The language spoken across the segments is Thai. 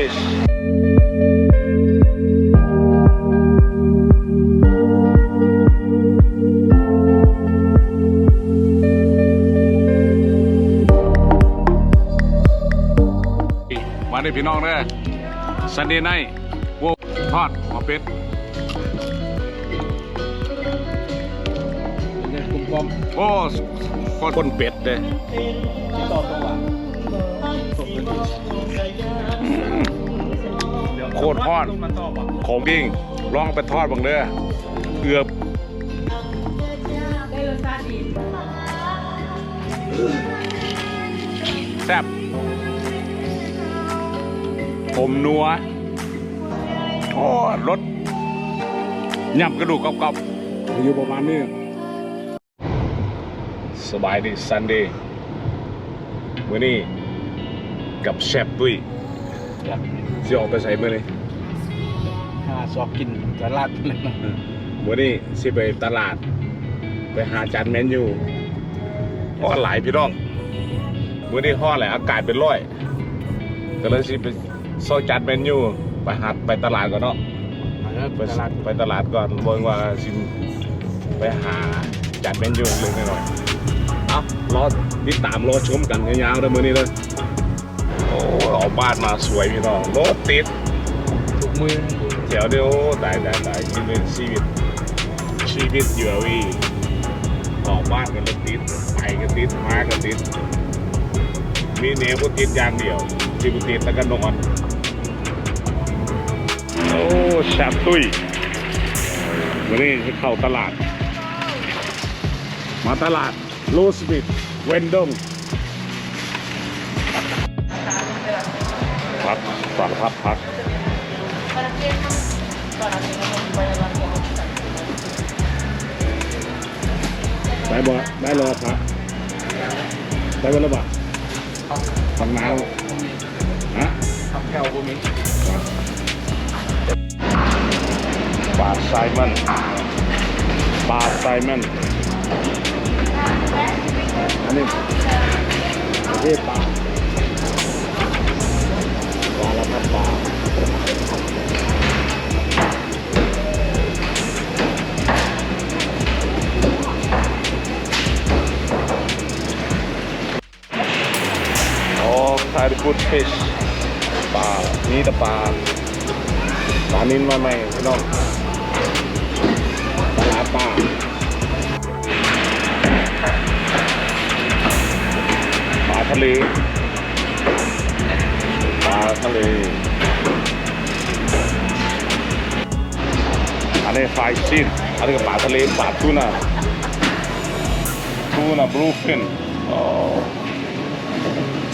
try the good fish มาได้พี่น้องเด้อซันเดย์ไนท์วงทอดหัวเป็ดเนี่ยกลมกลมโอ้คนเป็ดเด้อที่ต่อตร คตรทอดลงมาต่อป่ะของจริงลองไปทอดบังเด้อเกือบได้รสชาติดีแซ่บผมนัวโอ้รสยำกระดูกกรอบๆอยู่ประมาณนี้สบายดีซันเดย์มื้อนี้กับเชฟตุ้ย อยากสิออกไปใส่มื้อนี้หาซอกกินตลาดเลยนะมื้อนี้สิไปตลาด ไปหาจานแมนยูอ้อหลายพี่น้องมื้อนี้ห่อแหละอากาศเป็นร้อยก็เลยสิไปซอยจานแมนยูไปหาไปตลาดก่อนเนาะมาแล้วไปตลาดไปตลาดก่อนเบิ่งว่าสิไปหาจัดเมนูเล็กๆหน่อยๆเอารอติดตามรอชมกันยาวๆเด้อมื้อนี้เลย โอ้ออกบ้านมาสวยพี่น้องรถติดถูกมือเดี๋ยวเดียวตายตายตายชีวิตชีวิตชีวิตอยู่อะวีออกบ้านกันรถติดไปกันติดมากันติดมีเนวติดอย่างเดียวที่บุติดแล้วก็นอนโอ้ชบตุ้ยวันนี้เข้าตลาด มาตลาดโลสมิธเวนดง สารพัดพัก ได้บ่ได้รอครับได้บ่ละบ่ฟังน้ำฮะทำแก้วพวกนี้ปลาไซมอนปลาไซมอนอันนี้ ปลาละพัดปลาโอ้ทายกูดฟิชปลานี่แต่ปลาปลานินมาใหม่พี่น้องตลาปลาปลาทะเล ทะเล อันนี้ไฟชินอันนี้ก็ปลาทะเลปลาทูน่าทูน่าบลูฟิน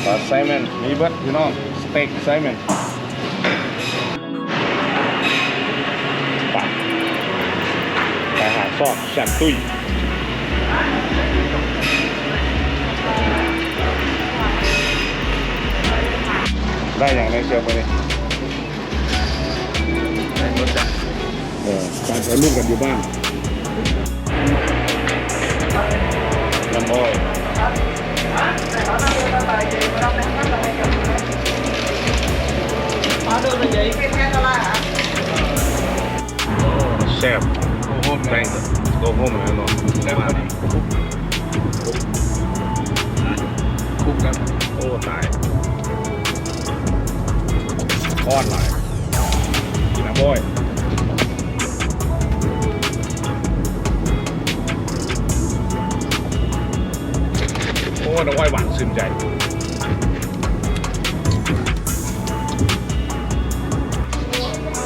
ปลาไซมอนมีเบิดพี่น้องสเต็กไซมอนไปไปหาซอกแซมตุ้ย ได้อย่างไรเชียวไปเลยได้รถจักรเออการใช้ลูกกันอยู่บ้านลำบอยแซ่บโอ้โหแป้งโกโก้เหมือนกันเนาะแล้วพอดีคุกคุกกันโอ้ตาย อ้อนหลายกินน้ำบ่อยโอ้น้ำอ้อยหวานชื่นใจ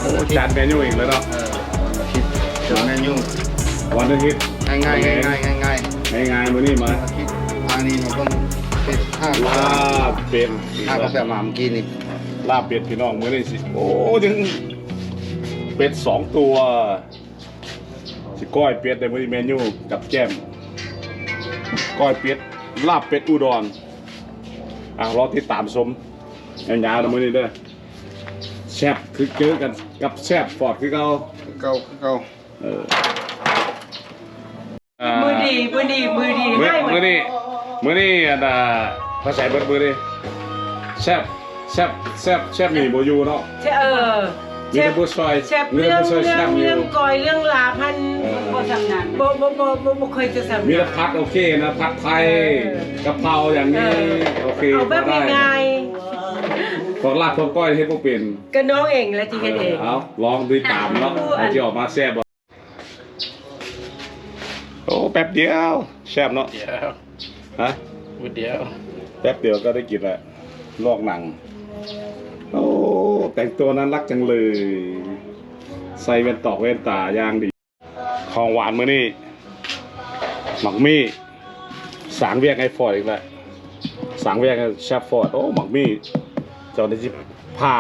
โอ้จานเมนูอีกแล้วเนาะเออวันอาทิตย์เจอเมนูวันอาทิตย์ง่ายง่ายง่ายง่ายง่ายง่ายง่ายๆมื้อนี้มาวันอาทิตย์อันนี้มันต้องเป็ดห้าลาบเป็ดห้ากาแฟมาเมื่อกี้นี่ ลาบเป็ดพี่น้องมื้อนี้สิโอ้ถึงเป็ดสองตัวสิก้อยเป็ดในมื้อนี้เมนูกับแก้มก้อยเป็ดลาบเป็ดอุดรอะรอติดตามชมยาวๆนะมื้อนี้เด้อแซ่บคือเจอกันกับแซ่บฟอร์ดคือเก่าเก้าเก้าเออมือดีมือดีมือดีมื้อให้หมมื้อดนี้มื้อนี้อันน่ะภาษาเบิดมื้อนี้แซ่บ แซ่บแซ่บแซ่บนี่บ่อยู่เนาะเชฟเออมีแต่ผู้ช่วยเชฟมีเรื่แต่องผู้ช่วยเรื่แซ่อบงอยู่เรื่องกอยเรื่องลาพันเออ บ่สำนันบ่บ่บ่บ่บ่เคยจะสำมีนัแต่นผัดโอเคนะผัดไทยเออกะเพราอย่างนี้เออ โอเคเอาแบบพได้ง่ายพอลาบพอก้อยเฮ็ดบ่เป็นๆก็น้องเองและที่เฮ็ดเอง เอาลองดูตามเนาะอะมันจะออกมาแซ่บบ่โอ้แป๊บเดียวแซ่บเนาะเดี๋ยวฮะ พูดเดียวแป๊บเดียวก็ได้กินแล้วลอกหนัง โอ้แต่งตัวนั้นรักจังเลย ใส่แว่นตอกแว่นตาย่างดี ของหวานมื้อนี้หมักมี่ สางเวียกไอฟอร์ดอีกแล้วสางเวียกไอ้เชฟฟอร์ดโอ้หมักมี่เจ้าได้สิพา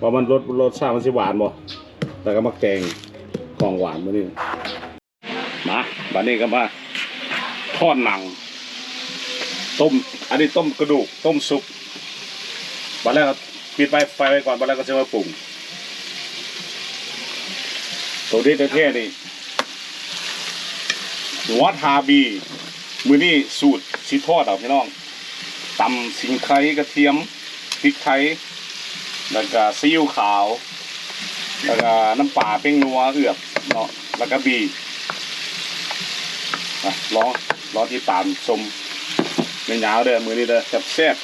ว่ามันรสรสชาติมันสิหวานบ่แต่ก็มาแกงของหวานมื้อนี้มาบัดนี้ก็มาทอดหนัง ต้ม อันนี้ต้มกระดูก ต้มซุป วันแรกปิดไฟไฟไว้ก่อนวันแรกก็จะมาปรุงตัวนี้เท่นี่หัวทาบี มือนี่สูตรชิทอดเอาพี่น้องตำสิงไคร้กระเทียมพริกไทยแล้วก็ซีอิ๊วขาว แล้วก็น้ำปลาเป้งนัวเอือบเนาะแล้วก็บีอะลองลองที่ตามชมเป็นยาวเด้อมือนี้เด้อแซ่บแซ่บ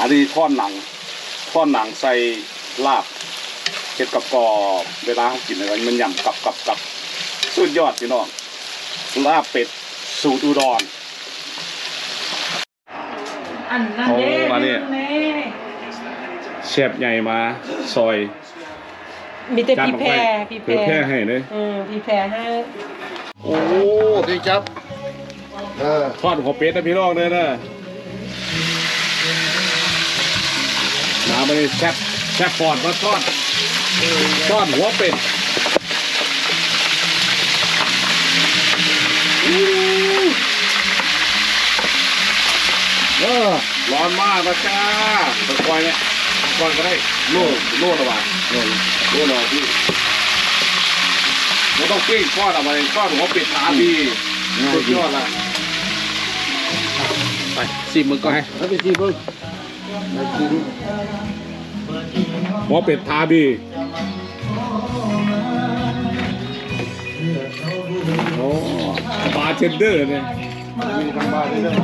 อันนี้ทอดหนังทอดหนังใส่ลาบเห็ดกับกรอบเวลาเขากินอะไรมันยำกับกับกับสุดยอดพี่น้องลาบเป็ดสูตรอุดรอันนั้นเด้โอ้อันนี้แม่เชฟใหญ่มาซอย มีแต่จานพี่ของแพรให้พี่แพเผื่อแพร่รให้เลยอืมพี่แพรให้โอ้ดีจับเออทอดหัวเป็ดนะพี่น้องเด้อนะ มาไปแซ่บแซ่บฟอดมาทอดทอดหัวเป็ดเออร้อนมากนะจ้าตะกอยเนี่ยตะกอยก็ได้โล่โล่ระบาดโล่โล่ระบาดพี่เราต้องปิ้งก้อนออกมาเลยก้อนหัวเป็ดขาดีสุดยอดละไปสิมือก่อนแล้วไปที่เพิ่ง หัวเป็ดทาบีโอ้บาร์เทนเดอร์เนี่ยมีทางบ้านด้วย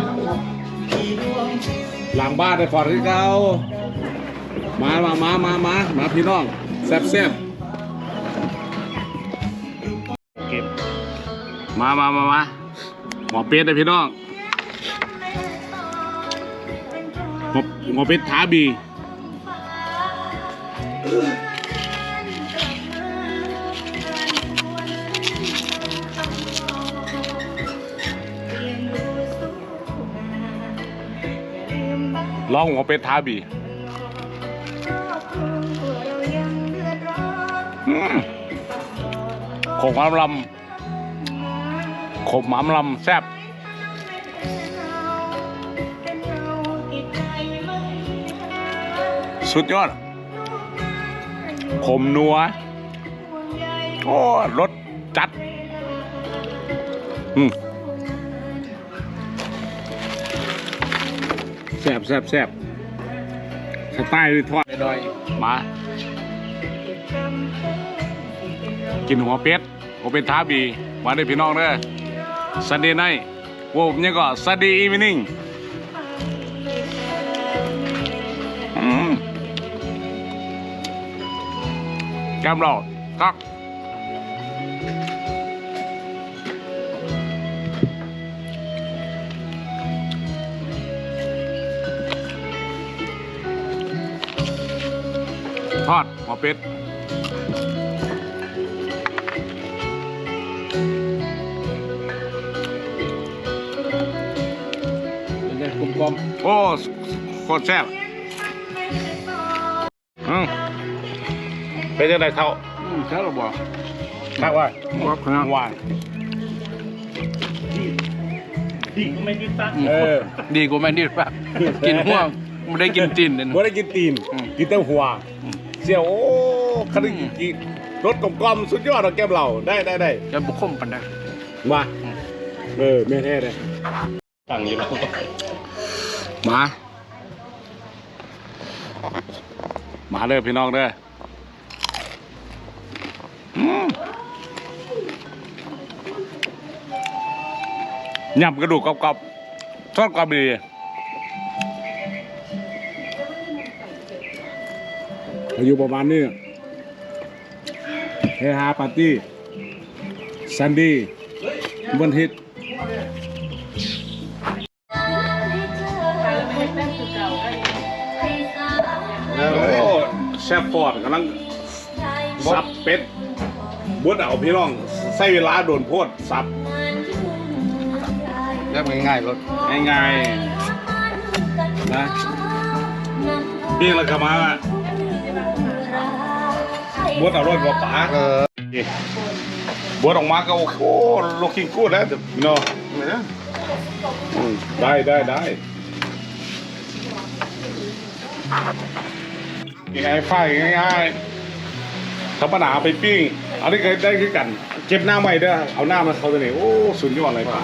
หลังบ้านได้ฟอร์ดที่เกามา มา มา มา มามาพี่น้อง แซ่บแซ่บเก็บมา มา มา มาหมอเป็ดเลยพี่น้อง หมอหมอเป็ดทาบีลองหัวเป็ดท้าบีอืมขมามลำขมหมามลำแซ่บ สุดยอดขมนัวโอ้รสจัด อืมแซ่บแซ่บแซ่บสไตล์ทอดดอยมา กินหัวเป็ดหัวเป็ดท้าบี มาได้อพี่น้องเด้อซันเดย์ไนท์โว้เนี่ยก็ซันเดย์อีวินิ่ง แกมเราคักทอดหัวเป็ดเป็นได้กลมกลมโอ้โคตรแซ่บอืม เป็นยังไงเท่าใช่หรอบ่ทักว่าว่าขนาดหวานเออดีกว่าแม่นี่ป่ะกินห่วงไม่ได้กินจินเลยไม่ได้กินตีนอืมกินแต่หัวเสี่ยวโอ้คันนี้กินรสกลมๆสุดยอดของแก้มเราได้ได้ได้จะบุกคมปันได้มาเออแม่แท้เลยตั้งอยู่แล้วมา มาเด้อพี่น้องเด้ออืม ยำกระดูกกรอบๆทอดกรอบดีอายุประมาณนี้เฮฮาปาร์ตี้ซันดี้วันอาทิตโอ้แชฟฟอร์ดกำลังสับเป็ด บดเอาพี่น้องใช้เวลาโดนโพดสับเรียบง่ายๆรถง่ายๆนะพี่ละกมาบดเอารถกับป๋าเออบดออกมาก็โอ้โหโลคิงกูดแล้วเนาะไม่นะอืมได้ได้ได้ยังไงไฟง่ายๆ ธรรมดาเอาไปปิ้ง อันนี้เคยได้คือกัน เก็บหน้าใหม่เด้อเอาหน้ามาเขาตัวนี้โอ้สุดยอดเลยป๋า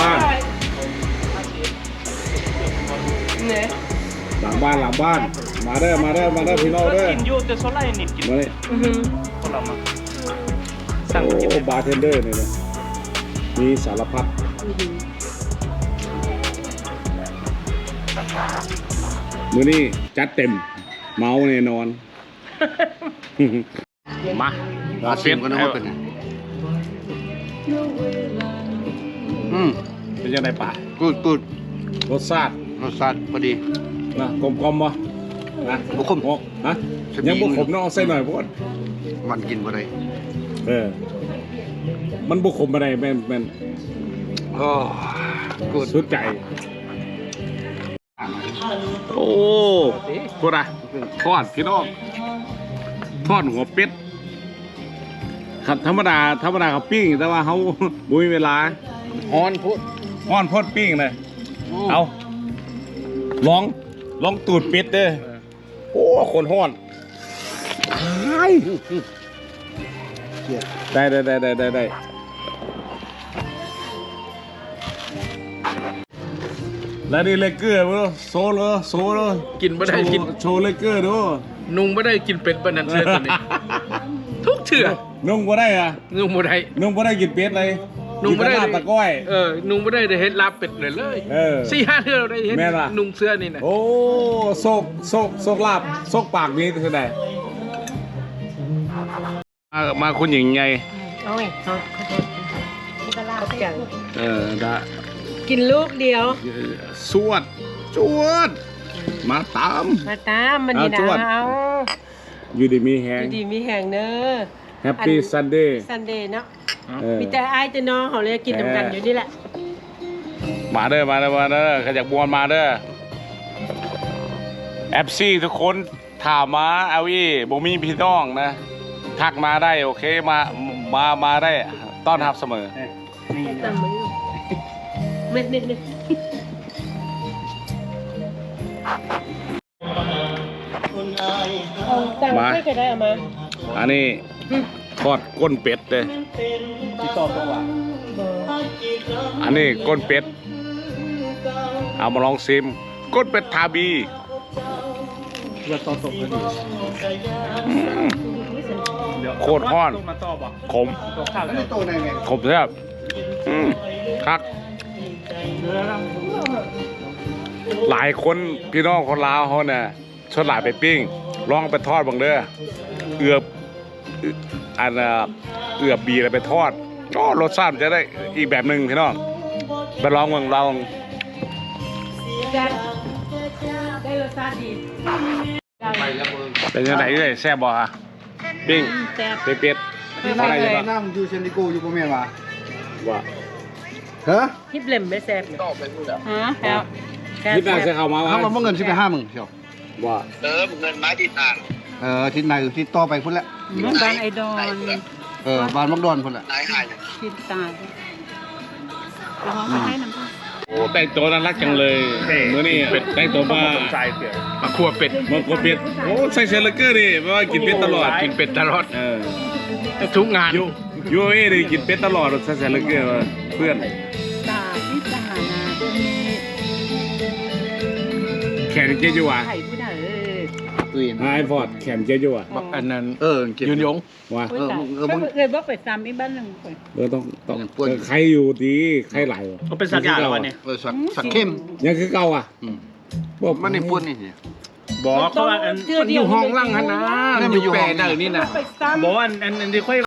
บ้านเนี่ยหลังบ้านหลังบ้าน มาเด้อมาเด้อมาเด้อพี่น้องเด้อกินอยู่แต่โซล่านี่กินมาเลยอือหือคนเรามาสั่งมากินโอ้บาร์เทนเดอร์เนี่ยนะมีสารพัดอือหือ มือนี้จัดเต็ม เมาแน่นอน มามาชิมกันนะว่าเป็นไงอืมเป็นยังไงป่ากูดกูดรสชาติรสชาติพอดีนะกลมกลมๆบ่นะบ่ขมโอ้ฮะจะมียังบุขมเนาะเอาใส่หน่อยพวดมันกินบ่ได้เออ มันบุขมอะไรแม่นแม่นโอ้กูดสุดใจ โอ้พูดอะทอดพี่น้องทอดหัวเป็ดครับธรรมดาธรรมดาเขาปิ้ง แต่ว่าเขาบุยเวลาฮ้อนพุดห้อนพดปิ้งเลยเอาลองลองตูดเป็ดเด้อโอ้คนห้อนอ้ายได้ได้ได้ได้ได้ได้ แล้วนี่เลกเกอร์มั้งโซโลโซโลกินไม่ได้กิน โชว์เลกเกอร์ดูนุ่งไม่ได้กินเป็ดปานนั้นเลยตอนนี้ ทุกเถื่อนุ่งบ่ได้อะนุ่งไม่ได้นุ่งบ่ได้กินเป็ดเลยนุ่งไม่ได้กินแต่ลาบตะก้อยเออนุ่งไม่ได้ได้เห็นลาบเป็ดเลยเลยเออสี่ห้าเทื่อเราได้เห็นแม่นล่ะนุ่งเสื้อนี่นะโอ้โซกโซกโซกลาบโซกปากนี้คือไงมามาคุณหญิงไงเอาไงเอาขอโทษขอบใจเออดะ กินลูกเดียว สวดจวด มาตาม มาตามมันนี่เอาจวดนะเอาอยู่ดีมีแฮองยู่ดีมีแห่งเนอะแฮปปี้ซันเดย์ซันเดย์เนาะเออมีแต่อ้ายแต่น้องเขาเลยกินนำกันอยู่นี่แหละ มาเด้อมาเด้อมาเด้อขยักบวนมาเด้อแอปซี่ทุกคนถามมาเอาอีบ่มีพี่น้องนะทักมาได้โอเคมามามาได้ต้อนรับเสมอตามมือ เม็ดนิดนึงเอาตังค์มาให้ก็ได้เอามาอันนี้ทอดก้นเป็ดเลยที่ต่อตัวว่าอันนี้ก้นเป็ด เอามาลองซิม ก้นเป็ดทาบีเพื่อต่อตกกันดีโคตรห้อนลงมาต่อบ่ขมตัวข้าวแล้ว ตัวไหนไงขมแซ่บอืมคักเนื้อแล้ว หลายคนพี่น้องคนลาวเขาเนี่ยชดหลายไปปิ้งลองไปทอดบางเด้อเอือบอันน่ะเอือบบีอะไรไปทอดก็รสชาติมันจะได้อีกแบบหนึ่งพี่น้องไปลองเมืองลองแซ่บได้รสชาติดีได้ไปแล้วมึงเป็นยังไงเลยแซ่บบ่ฮะปิ้งแซ่บเป็ดเป็ดไม่อะไรเลยบ้างน้ำอยู่เซนติโกอยู่บ่แม่นว่าว่า ฮะฮิปเล่มไม่แซ่บเนี่ยต่อไปพูดอะฮะแล้วแซ่บคิดน่าจะเข้ามาว่าเขาบ่เงินสิไปห้ามึงเชียวว่าเออเงินไม้ที่ต่างเออทิศไหนทิศต่อไปพุ่นแหละบ้านไอดอนเออบ้านมักดอนพุ่นแหละทินตาอืมโอ้แต่งตัวน่ารักจังเลยมื้อนี้แต่งตัวมาใจเปลี่ยนมาครัวเป็ดมันก็เป็ดโอ้ใส่เซลเกอร์นี่แปลว่ากินเป็ดตลอดกินเป็ดตลอดเออทุกงานอ ยู่ยูเอ้ได้กินเป็ดตลอดซะแสนเหลือเกินว่ะเพื่อน ตาที่ตานาเดือนนี้แขนเจ๊อยู่ว่ะไข่ผู้ใดเออตุยนะไอ้พอดแขนเจ๊อยู่ว่ะบักอันนั้นเออเก็บยืนยงว่ะผู้ใดเออมึงเคยบอกไปซ้ำอีบ้านหนึ่งคนเออต้องต้องยังปวดเออใครอยู่ดีใครไหลวะเขาเป็นสัตว์ยาแล้ววันนี้เออสักสักเข้มยังคือเก่าอะอืมบอกมันในปวดนี่สิบอกเขาว่าอันเทื่อมันเดีอยวยู่ห้องล่างหันนะนี่มันมันออยู่ยู่แปรห้องได้นี่นะไปซ้ำบอกว่าอันอันอันที่ค่อย